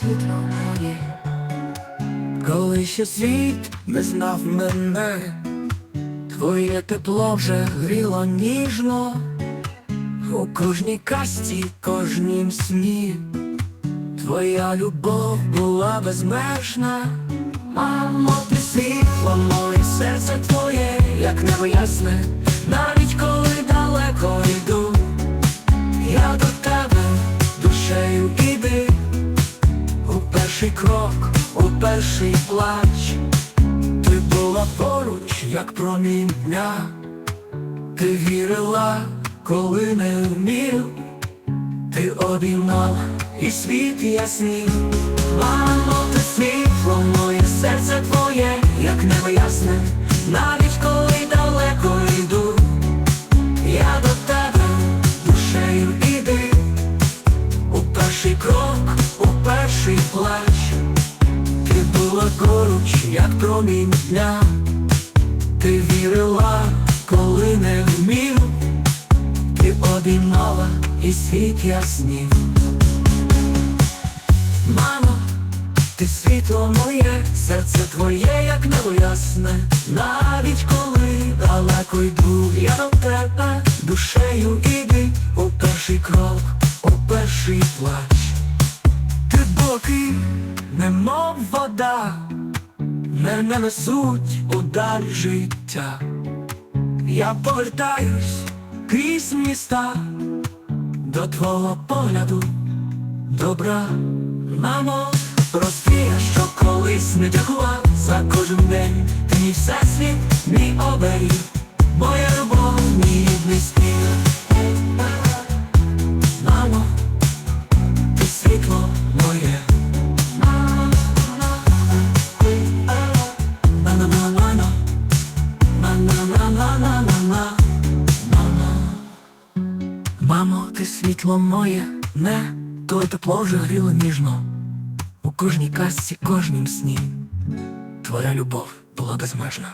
світло моє, Коли ще світ не знав мене, твоє тепло вже гріло ніжно, у кожній касті, кожнім сні, твоя любов була безмежна, мамо, ти світло, моє серце твоє, як небо ясне, навіть коли перший крок, у перший плач, ти була поруч, як промінь дня, ти вірила, коли не вмів, ти обіймала і світ яснів. Була поруч, як промінь дня, ти вірила, коли не вмів, ти обіймала і світ яснів. Мамо, ти світло моє, серце твоє, як небо ясне, навіть коли далеко йду, я до тебе душею іди у перший крок, у перший плач. Ти боки, немов вода, не несуть удар життя. Я повертаюсь крізь міста до твого погляду добра, мамо, прости, що колись не дякував світло моє, не то тепло вже гріло ніжно. У кожній казці, кожнім сні. Твоя любов була безмежна.